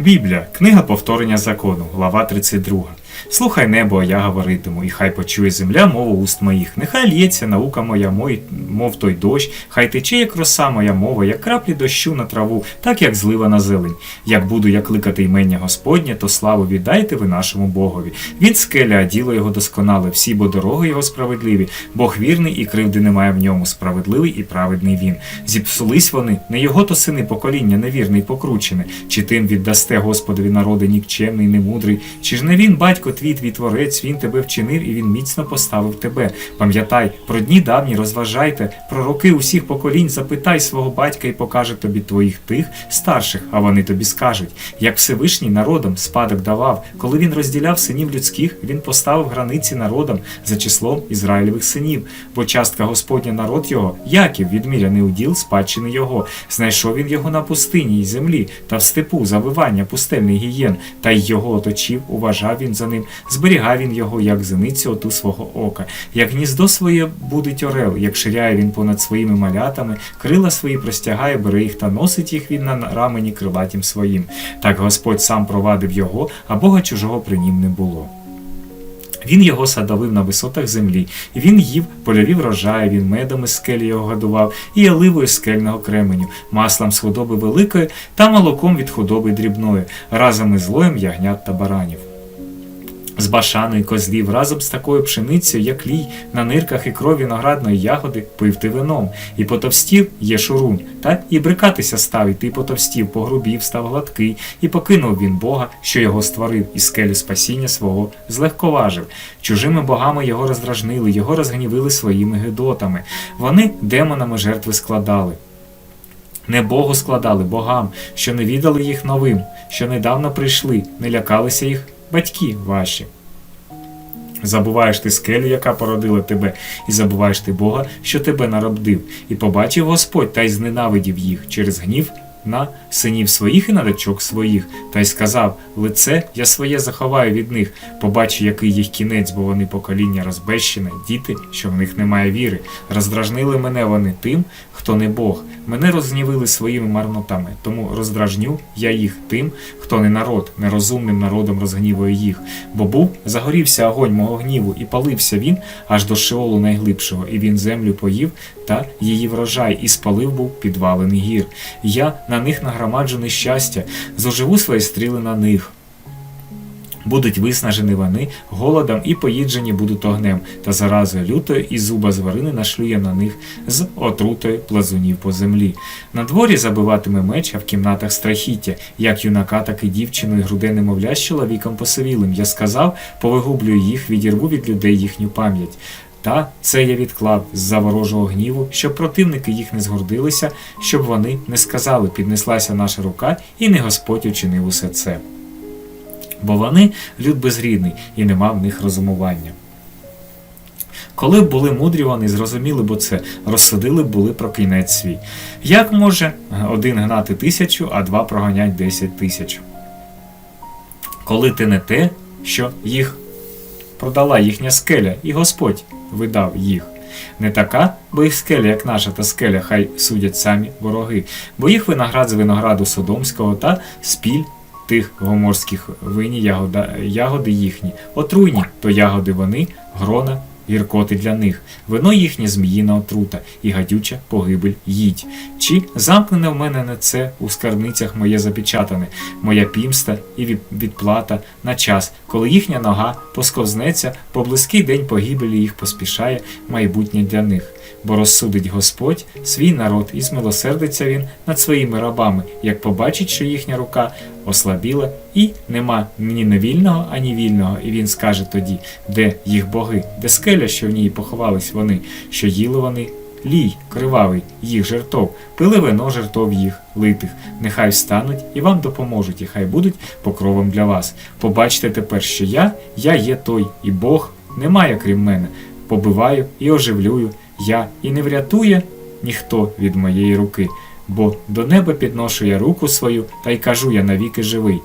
Біблія, книга повторення закону, глава 32. Слухай небо, а я говоритиму, і хай почує земля мову уст моїх. Нехай лється наука моя, мой, мов той дощ, хай тече, як роса моя мова, як краплі дощу на траву, так як злива на зелень. Як буду я кликати ймення Господнє, то славу віддайте ви нашому Богові. Він скеля, діло його досконале, всі бо дороги його справедливі. Бог вірний і кривди немає в ньому, справедливий і праведний він. Зіпсулись вони, не його то сини покоління, невірне й покручене. Чи тим віддасте Господові народи нікчемний, немудрий, чи ж не він, батько твій, твій творець, він тебе вчинив і він міцно поставив тебе. Пам'ятай, про дні давні розважайте, про роки усіх поколінь запитай свого батька і покаже тобі твоїх тих старших, а вони тобі скажуть. Як Всевишній народом спадок давав, коли він розділяв синів людських, він поставив границі народам за числом Ізраїлевих синів, бо частка Господня народ його, Яків, відміряний уділ спадщини його. Знайшов він його на пустині й землі та в степу завивання пустельний гієн, та й його оточив, уважав він за ним, зберігав він його, як зеницю оту свого ока, як гніздо своє будить орел, як ширяє він понад своїми малятами, крила свої простягає, бере їх та носить їх він на рамені крилатім своїм. Так Господь сам провадив його, а Бога чужого при нім не було. Він його садовив на висотах землі, і він їв польові врожаї, він медом із скелі його годував, і оливою з скельного кременю, маслом з худоби великої та молоком від худоби дрібної, разом із злоєм ягнят та баранів. З башану й козлів разом з такою пшеницею, як лій, на нирках і крові виноградної ягоди пив ти вином, і потовстів є шурун, та і брикатися став, і ти потовстів, погрубів, став гладкий, і покинув він Бога, що його створив, і скелю спасіння свого злегковажив. Чужими богами його роздражнили, його розгнівили своїми гидотами. Вони демонами жертви складали. Не Богу складали богам, що не віддали їх новим, що недавно прийшли, не лякалися їх батьки ваші. Забуваєш ти скелю, яка породила тебе, і забуваєш ти Бога, що тебе народив, і побачив Господь та й зненавидів їх через гнів на синів своїх і на дочок своїх, та й сказав: Лице я своє заховаю від них, побачу, який їх кінець, бо вони покоління розбещене, діти, що в них немає віри. Роздражнили мене вони тим, хто не Бог. Мене розгнівили своїми марнотами, тому роздражню я їх тим, хто не народ, нерозумним народом розгнівує їх. Бо був загорівся огонь мого гніву, і палився він аж до шеолу найглибшого, і він землю поїв та її врожай, і спалив був підвалений гір. Я на них нагромаджу нещастя, зоживу свої стріли на них. Будуть виснажені вони голодом і поїджені будуть огнем, та заразою лютою і зуба зварини нашлює на них з отрутою плазунів по землі. На дворі забиватиме меч, а в кімнатах страхіття, як юнака, так і дівчину, і груде немовля з чоловіком посивілим. Я сказав, повигублюю їх, відірву від людей їхню пам'ять. Та це я відклав з-за ворожого гніву, щоб противники їх не згордилися, щоб вони не сказали, піднеслася наша рука, і не Господь учинив усе це. Бо вони люд безрідний і нема в них розумування. Коли були мудрі вони, зрозуміли б це, розсудили б були про кінець свій. Як може один гнати тисячу, а два проганять десять тисяч? Коли ти не те, що їх продала їхня скеля, і Господь видав їх. Не така, бо їх скеля, як наша та скеля, хай судять самі вороги, бо їх виноград з винограду Содомського та спіль тих гоморських вині ягода, ягоди їхні, отруйні, то ягоди вони, грона, гіркоти для них, вино їхнє зміїна отрута і гадюча погибель їдь. Чи замкнене в мене не це у скарбницях моє запечатане, моя пімста і від- відплата на час, коли їхня нога посковзнеться, по близький день погибелі їх поспішає майбутнє для них. Бо розсудить Господь свій народ і змилосердиться він над своїми рабами, як побачить, що їхня рука ослабіла, і нема ні невільного, ані вільного, і він скаже тоді, де їх боги, де скеля, що в ній поховались вони, що їли вони? Лій, кривавий, їх жертов, пили вино жертов їх, литих, нехай встануть і вам допоможуть, і хай будуть покровом для вас. Побачте тепер, що я, я є той, і Бог немає крім мене. Побиваю і оживлюю я, і не врятує ніхто від моєї руки, бо до неба підношу я руку свою, та й кажу я навіки живий.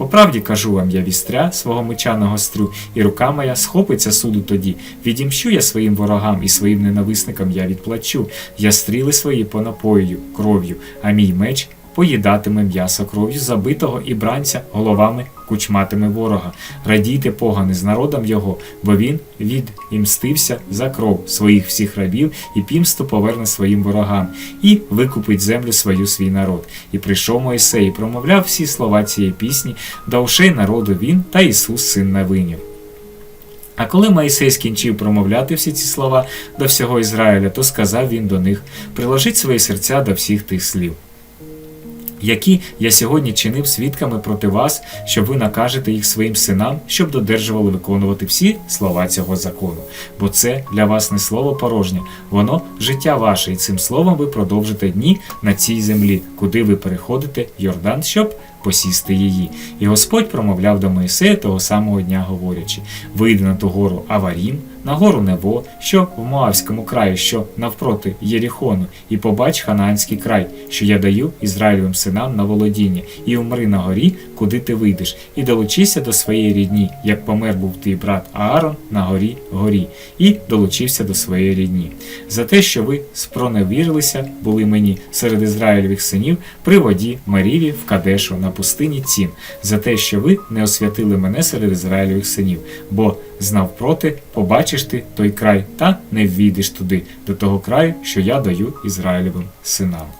По правді кажу вам, я вістря свого меча нагострю, і рука моя схопиться суду тоді. Відімщу я своїм ворогам і своїм ненависникам я відплачу. Я стріли свої понапою кров'ю, а мій меч поїдатиме м'ясо кров'ю забитого і бранця головами кучматиме ворога. Радійте погани з народом його, бо він відімстився за кров своїх всіх рабів і пімсту поверне своїм ворогам, і викупить землю свою свій народ. І прийшов Моїсей, і промовляв всі слова цієї пісні, до ушей народу він та Ісус, син Навинів. А коли Моїсей скінчив промовляти всі ці слова до всього Ізраїля, то сказав він до них: приложіть свої серця до всіх тих слів, які я сьогодні чинив свідками проти вас, щоб ви накажете їх своїм синам, щоб додержували виконувати всі слова цього закону. Бо це для вас не слово порожнє, воно життя ваше, і цим словом ви продовжите дні на цій землі, куди ви переходите Йордан, щоб посісти її. І Господь промовляв до Моїсея того самого дня, говорячи: вийди на ту гору Аварім, на гору Нево, що в Моавському краї, що навпроти Єріхону, і побач Ханаанський край, що я даю Ізраїлевим синам на володіння, і умри на горі, куди ти вийдеш, і долучися до своєї рідні, як помер був твій брат Аарон на горі горі, і долучився до своєї рідні. За те, що ви спроневірилися, були мені серед Ізраїльових синів при воді Маріві в Кадешу на пустині Цін, за те, що ви не освятили мене серед Ізраїльових синів, бо знав проти, побачиш ти той край, та не ввійдеш туди, до того краю, що я даю Ізраїлевим синам.